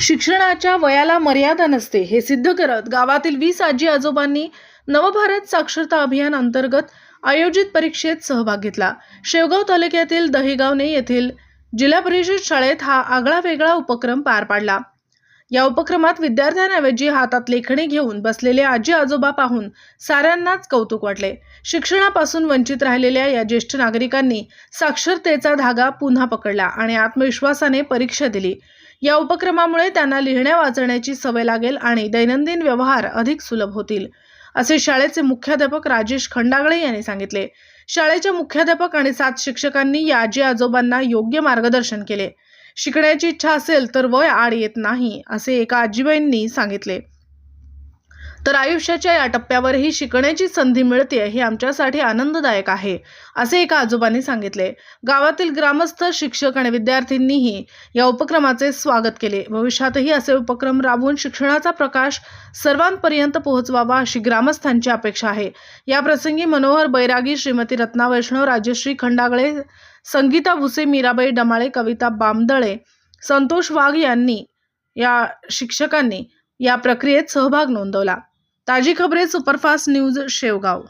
शिक्षणाच्या वयाला मर्यादा नसते. हे सिद्ध करत गावातील वीस आजी आजोबांनी नवभारत साक्षरता अभियान अंतर्गत आयोजित परीक्षेत सहभाग घेतला. शेवगाव तालुक्यातील दहिगावने येथील जिल्हा परिषद शाळेत हा आगळा वेगळा उपक्रम पार पाडला. या उपक्रमात विद्यार्थ्यांऐवजी हातात लेखणी घेऊन बसलेले आजी आजोबा पाहून साऱ्यांनाच कौतुक वाटले. शिक्षणापासून वंचित राहिलेल्या या ज्येष्ठ नागरिकांनी साक्षरतेचा धागा पुन्हा पकडला आणि आत्मविश्वासाने परीक्षा दिली. या उपक्रमामुळे त्यांना लिहिण्या वाचण्याची सवय लागेल आणि दैनंदिन व्यवहार अधिक सुलभ होतील असे शाळेचे मुख्याध्यापक राजेश खंडागळे यांनी सांगितले. शाळेच्या मुख्याध्यापक आणि सात शिक्षकांनी या आजी आजोबांना योग्य मार्गदर्शन केले. शिकण्याची इच्छा असेल तर वय आड येत नाही असे एका आजीबाईंनी सांगितले. तर आयुष्याच्या या टप्प्यावरही शिकण्याची संधी मिळते हे आमच्यासाठी आनंददायक आहे असे एका आजोबांनी सांगितले. गावातील ग्रामस्थ शिक्षक आणि विद्यार्थ्यांनीही या उपक्रमाचे स्वागत केले. भविष्यातही असे उपक्रम राबवून शिक्षणाचा प्रकाश सर्वांपर्यंत पोहोचवावा अशी ग्रामस्थांची अपेक्षा आहे. या प्रसंगी मनोहर बैरागी श्रीमती रत्ना वैष्णव राजश्री खंडागळे संगीता भुसे मीराबाई डमाळे कविता बामदळे संतोष वाघ यांनी या शिक्षकांनी या प्रक्रियेत सहभाग नोंदवला. ताजी खबरे सुपरफास्ट न्यूज शेवगाव.